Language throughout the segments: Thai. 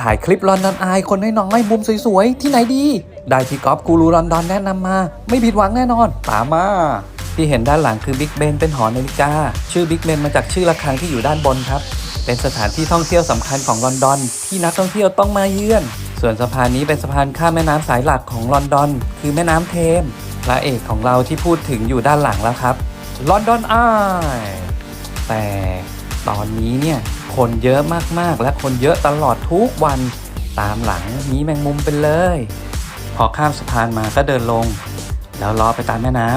ถ่ายคลิปลอนดอนอายคนน้อยๆมุมสวยๆ ที่ไหนดี ได้พี่ก๊อฟกูรูลอนดอนแนะนำมา ไม่ผิดหวังแน่นอน ตามมาที่เห็นด้านหลังคือบิ๊กเบนเป็นหอนาฬิกา ชื่อบิ๊กเบนมาจากชื่อระฆังที่อยู่ด้านบนครับ เป็นสถานที่ท่องเที่ยวสำคัญของลอนดอน ที่นักท่องเที่ยวต้องมาเยือน ส่วนสะพานนี้เป็นสะพานข้ามแม่น้ำสายหลักของลอนดอน คือแม่น้ำเทมพระเอกของเราที่พูดถึงอยู่ด้านหลังแล้วครับลอนดอนอายแต่ ตอนนี้เนี่ยคนเยอะมากๆ และคนเยอะตลอดทุกวันตามหลังมีแมงมุมเป็นเลย พอข้ามสะพานมาก็เดินลง แล้วล้อไปตามแม่น้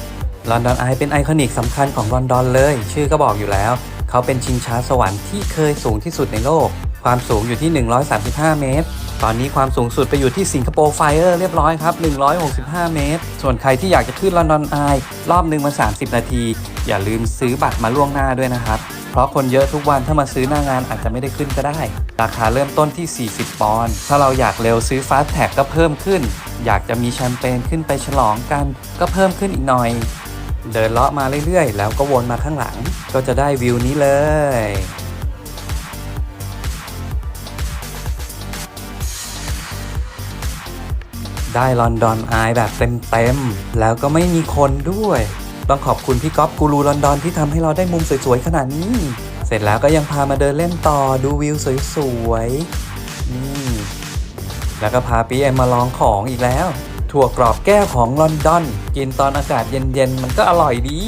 ำลอนดอนไอเป็นไอคอนิกสำคัญของลอนดอนเลย ชื่อก็บอกอยู่แล้ว เขาเป็นชิงช้าสวรรค์ที่เคยสูงที่สุดในโลก ความสูงอยู่ที่ 135 เมตรตอนนี้ความสูงสุดไปอยู่ที่สิงคโปร์ไฟเออร์เรียบร้อยครับ 165 เมตร ส่วนใครที่อยากจะขึ้นลอนดอนไอรอบหนึ่งมา 30 นาที อย่าลืมซื้อบัตรมาล่วงหน้าด้วยนะครับ เพราะคนเยอะทุกวันถ้ามาซื้อหน้างานอาจจะไม่ได้ขึ้นก็ได้ ราคาเริ่มต้นที่ 40 ปอนด์ถ้าเราอยากเร็วซื้อฟาสแท็กก็เพิ่มขึ้น อยากจะมีแชมเปญขึ้นไปฉลองกัน ก็เพิ่มขึ้นอีกหน่อย เดินเลาะมาเรื่อยๆ แล้วก็วนมาข้างหลัง ก็จะได้วิวนี้เลยได้ลอนดอนอายแบบเต็มๆ แล้วก็ไม่มีคนด้วย ต้องขอบคุณพี่ก๊อฟกูรูลอนดอนที่ทำให้เราได้มุมสวยๆขนาดนี้ เสร็จแล้วก็ยังพามาเดินเล่นต่อดูวิวสวยๆนี่แล้วก็พาปีเอ็มมาลองของอีกแล้ว ถั่วกรอบแก้วของลอนดอน กินตอนอากาศเย็นๆ มันก็อร่อยดี